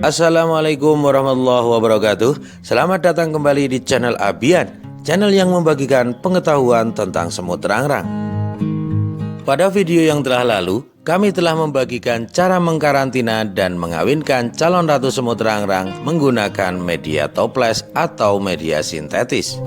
Assalamualaikum warahmatullahi wabarakatuh. Selamat datang kembali di channel Abian Channel yang membagikan pengetahuan tentang semut rangrang Pada video yang telah lalu Kami telah membagikan cara mengkarantina dan mengawinkan calon ratu semut rangrang Menggunakan media toples atau media sintetis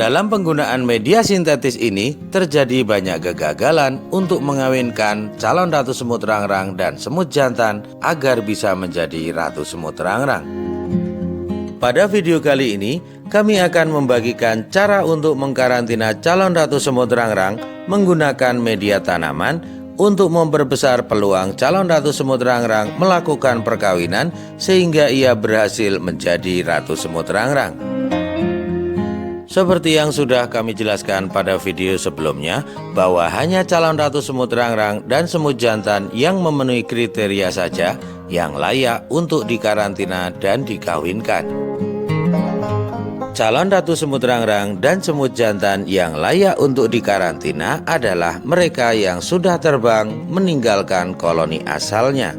dalam penggunaan media sintetis ini terjadi banyak kegagalan untuk mengawinkan calon ratu semut rangrang dan semut jantan agar bisa menjadi ratu semut rangrang. Pada video kali ini, kami akan membagikan cara untuk mengkarantina calon ratu semut rangrang menggunakan media tanaman untuk memperbesar peluang calon ratu semut rangrang melakukan perkawinan sehingga ia berhasil menjadi ratu semut rangrang. Seperti yang sudah kami jelaskan pada video sebelumnya, bahwa hanya calon ratu semut rangrang dan semut jantan yang memenuhi kriteria saja yang layak untuk dikarantina dan dikawinkan. Calon ratu semut rangrang dan semut jantan yang layak untuk dikarantina adalah mereka yang sudah terbang meninggalkan koloni asalnya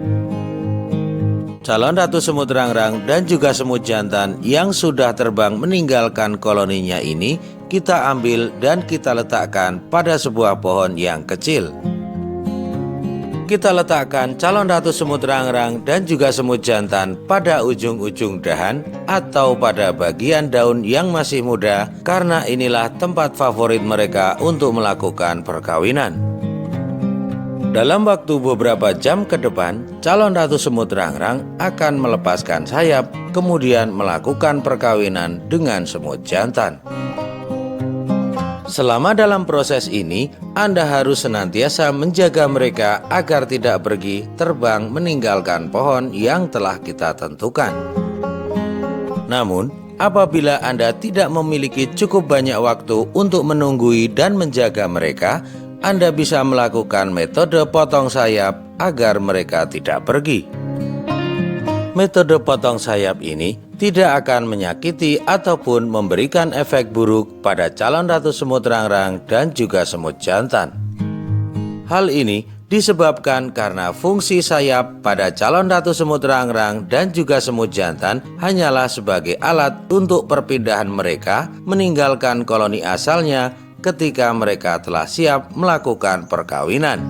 calon ratu semut rangrang dan juga semut jantan yang sudah terbang meninggalkan koloninya ini kita ambil dan kita letakkan pada sebuah pohon yang kecil. Kita letakkan calon ratu semut rangrang dan juga semut jantan pada ujung-ujung dahan atau pada bagian daun yang masih muda karena inilah tempat favorit mereka untuk melakukan perkawinan. Dalam waktu beberapa jam ke depan, calon ratu semut rangrang akan melepaskan sayap, kemudian melakukan perkawinan dengan semut jantan. Selama dalam proses ini, Anda harus senantiasa menjaga mereka agar tidak pergi terbang meninggalkan pohon yang telah kita tentukan. Namun, apabila Anda tidak memiliki cukup banyak waktu untuk menunggui dan menjaga mereka, anda bisa melakukan metode potong sayap agar mereka tidak pergi. Metode potong sayap ini tidak akan menyakiti ataupun memberikan efek buruk pada calon ratu semut rangrang dan juga semut jantan. Hal ini disebabkan karena fungsi sayap pada calon ratu semut rangrang dan juga semut jantan hanyalah sebagai alat untuk perpindahan mereka meninggalkan koloni asalnya ketika mereka telah siap melakukan perkawinan.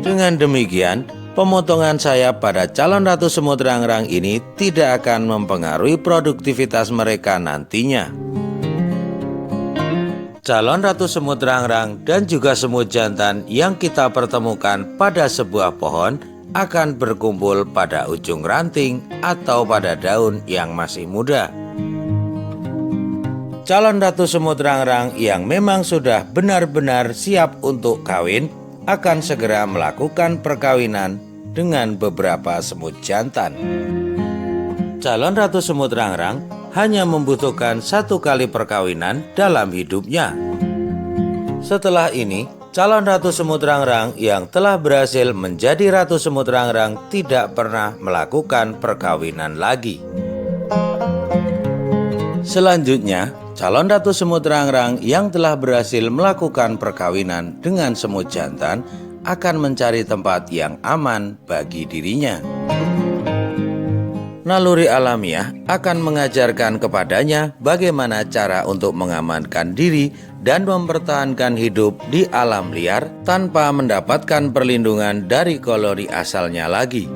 Dengan demikian, pemotongan sayap pada calon ratu semut rangrang ini tidak akan mempengaruhi produktivitas mereka nantinya. Calon ratu semut rangrang dan juga semut jantan yang kita pertemukan pada sebuah pohon akan berkumpul pada ujung ranting atau pada daun yang masih muda calon ratu semut rangrang yang memang sudah benar-benar siap untuk kawin akan segera melakukan perkawinan dengan beberapa semut jantan. Calon ratu semut rangrang hanya membutuhkan satu kali perkawinan dalam hidupnya. Setelah ini, calon ratu semut rangrang yang telah berhasil menjadi ratu semut rangrang tidak pernah melakukan perkawinan lagi. Selanjutnya, calon ratu semut rangrang yang telah berhasil melakukan perkawinan dengan semut jantan akan mencari tempat yang aman bagi dirinya. Naluri alamiah akan mengajarkan kepadanya bagaimana cara untuk mengamankan diri dan mempertahankan hidup di alam liar tanpa mendapatkan perlindungan dari koloni asalnya lagi.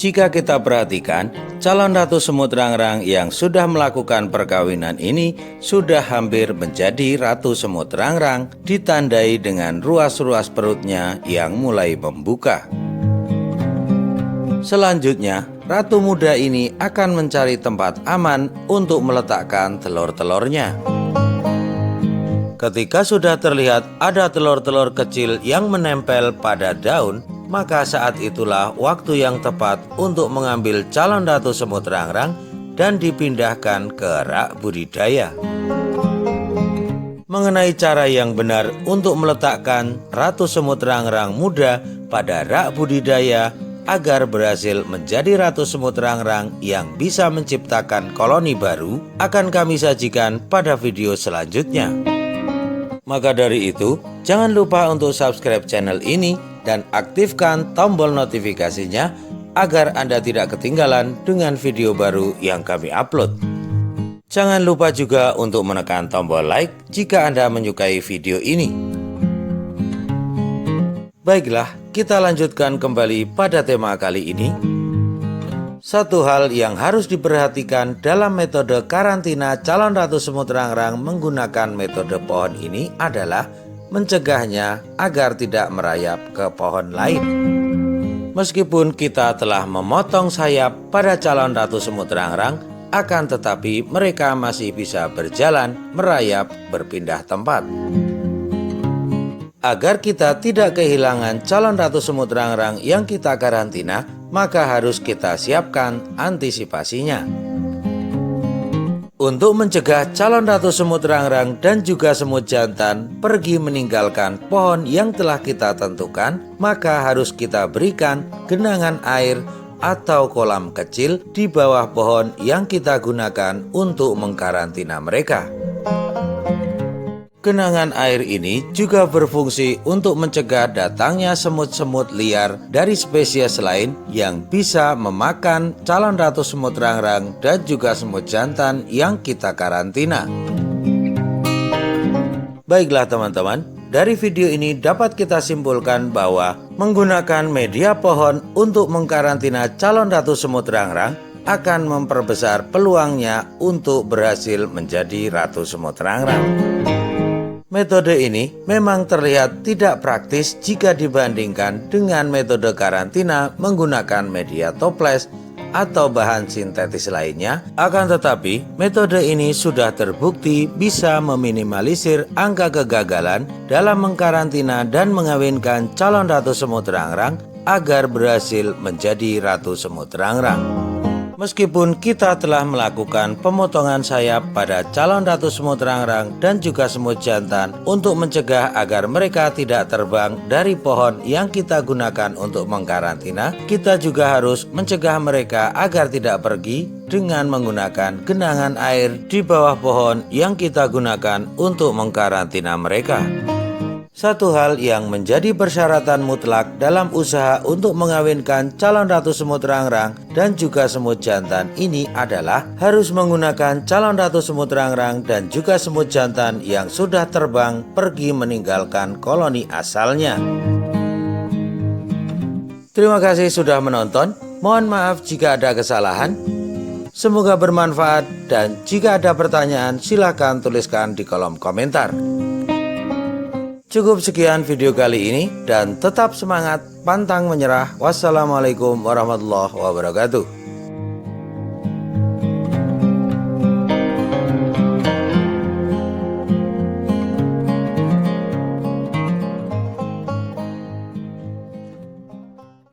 Jika kita perhatikan, calon ratu semut rangrang yang sudah melakukan perkawinan ini sudah hampir menjadi ratu semut rangrang ditandai dengan ruas-ruas perutnya yang mulai membuka. Selanjutnya, ratu muda ini akan mencari tempat aman untuk meletakkan telur-telurnya. Ketika sudah terlihat ada telur-telur kecil yang menempel pada daun, maka saat itulah waktu yang tepat untuk mengambil calon ratu semut rangrang dan dipindahkan ke rak budidaya. Mengenai cara yang benar untuk meletakkan ratu semut rangrang muda pada rak budidaya agar berhasil menjadi ratu semut rangrang yang bisa menciptakan koloni baru akan kami sajikan pada video selanjutnya. Maka dari itu, jangan lupa untuk subscribe channel ini dan aktifkan tombol notifikasinya agar Anda tidak ketinggalan dengan video baru yang kami upload. Jangan lupa juga untuk menekan tombol like jika Anda menyukai video ini. Baiklah, kita lanjutkan kembali pada tema kali ini. Satu hal yang harus diperhatikan dalam metode karantina calon ratu semut rangrang menggunakan metode pohon ini adalah mencegahnya agar tidak merayap ke pohon lain. Meskipun kita telah memotong sayap pada calon ratu semut rangrang, akan tetapi mereka masih bisa berjalan, merayap, berpindah tempat. Agar kita tidak kehilangan calon ratu semut rangrang yang kita karantina, maka harus kita siapkan antisipasinya. Untuk mencegah calon ratu semut rangrang dan juga semut jantan pergi meninggalkan pohon yang telah kita tentukan, maka harus kita berikan genangan air atau kolam kecil di bawah pohon yang kita gunakan untuk mengkarantina mereka. Genangan air ini juga berfungsi untuk mencegah datangnya semut-semut liar dari spesies lain yang bisa memakan calon ratu semut rangrang dan juga semut jantan yang kita karantina. Baiklah teman-teman, dari video ini dapat kita simpulkan bahwa menggunakan media pohon untuk mengkarantina calon ratu semut rangrang akan memperbesar peluangnya untuk berhasil menjadi ratu semut rangrang. Metode ini memang terlihat tidak praktis jika dibandingkan dengan metode karantina menggunakan media toples atau bahan sintetis lainnya. Akan tetapi, metode ini sudah terbukti bisa meminimalisir angka kegagalan dalam mengkarantina dan mengawinkan calon ratu semut rangrang agar berhasil menjadi ratu semut rangrang. Meskipun kita telah melakukan pemotongan sayap pada calon ratu semut rangrang dan juga semut jantan untuk mencegah agar mereka tidak terbang dari pohon yang kita gunakan untuk mengkarantina, kita juga harus mencegah mereka agar tidak pergi dengan menggunakan genangan air di bawah pohon yang kita gunakan untuk mengkarantina mereka. Satu hal yang menjadi persyaratan mutlak dalam usaha untuk mengawinkan calon ratu semut rangrang dan juga semut jantan ini adalah harus menggunakan calon ratu semut rangrang dan juga semut jantan yang sudah terbang pergi meninggalkan koloni asalnya. Terima kasih sudah menonton. Mohon maaf jika ada kesalahan. Semoga bermanfaat dan jika ada pertanyaan silahkan tuliskan di kolom komentar. Cukup sekian video kali ini dan tetap semangat, pantang menyerah. Wassalamualaikum warahmatullahi wabarakatuh.